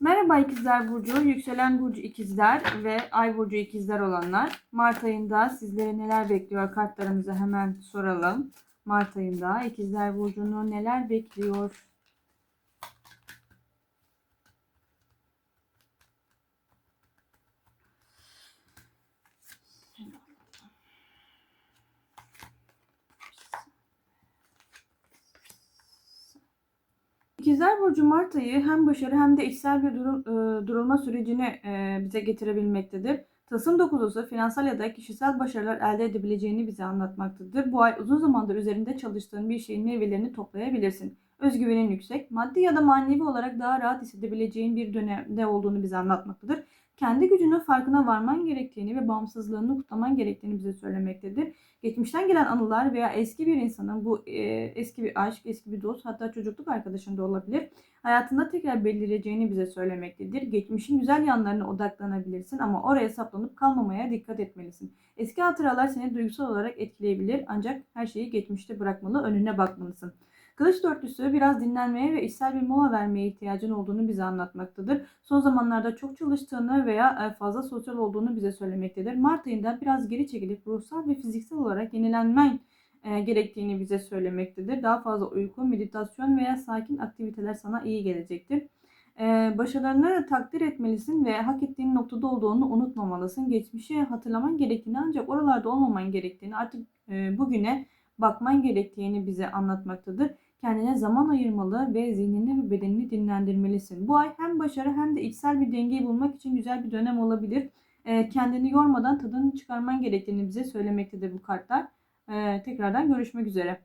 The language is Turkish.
Merhaba ikizler burcu, yükselen burcu ikizler ve ay burcu ikizler olanlar. Mart ayında sizlere neler bekliyor kartlarımıza hemen soralım. Mart ayında ikizler burcunu neler bekliyor? İkizler Burcu Mart ayı hem başarı hem de içsel bir durum, e, durulma sürecini e, bize getirebilmektedir. Tılsım dokuzusu finansal ya da kişisel başarılar elde edebileceğini bize anlatmaktadır. Bu ay uzun zamandır üzerinde çalıştığın bir şeyin meyvelerini toplayabilirsin. Özgüvenin yüksek, maddi ya da manevi olarak daha rahat hissedebileceğin bir dönemde olduğunu bize anlatmaktadır. Kendi gücünün farkına varman gerektiğini ve bağımsızlığını kutlaman gerektiğini bize söylemektedir. Geçmişten gelen anılar veya eski bir insanın bu e, eski bir aşk, eski bir dost hatta çocukluk arkadaşın da olabilir. Hayatında tekrar belirleyeceğini bize söylemektedir. Geçmişin güzel yanlarına odaklanabilirsin ama oraya saplanıp kalmamaya dikkat etmelisin. Eski hatıralar seni duygusal olarak etkileyebilir ancak her şeyi geçmişte bırakmalı, önüne bakmalısın. Kılıç dörtlüsü biraz dinlenmeye ve içsel bir mola vermeye ihtiyacın olduğunu bize anlatmaktadır. Son zamanlarda çok çalıştığını veya e, fazla sosyal olduğunu bize söylemektedir. Mart ayında biraz geri çekilip ruhsal ve fiziksel olarak yenilenmen e, gerektiğini bize söylemektedir. Daha fazla uyku, meditasyon veya sakin aktiviteler sana iyi gelecektir. E, başarılarını takdir etmelisin ve hak ettiğin noktada olduğunu unutmamalısın. Geçmişi hatırlaman gerektiğini ancak oralarda olmaman gerektiğini artık bugüne bakman gerektiğini bize anlatmaktadır. Kendine zaman ayırmalı ve zihnini ve bedenini dinlendirmelisin. Bu ay hem başarı hem de içsel bir dengeyi bulmak için güzel bir dönem olabilir. Ee, kendini yormadan tadını çıkarman gerektiğini bize söylemektedir bu kartlar. Ee, tekrardan görüşmek üzere.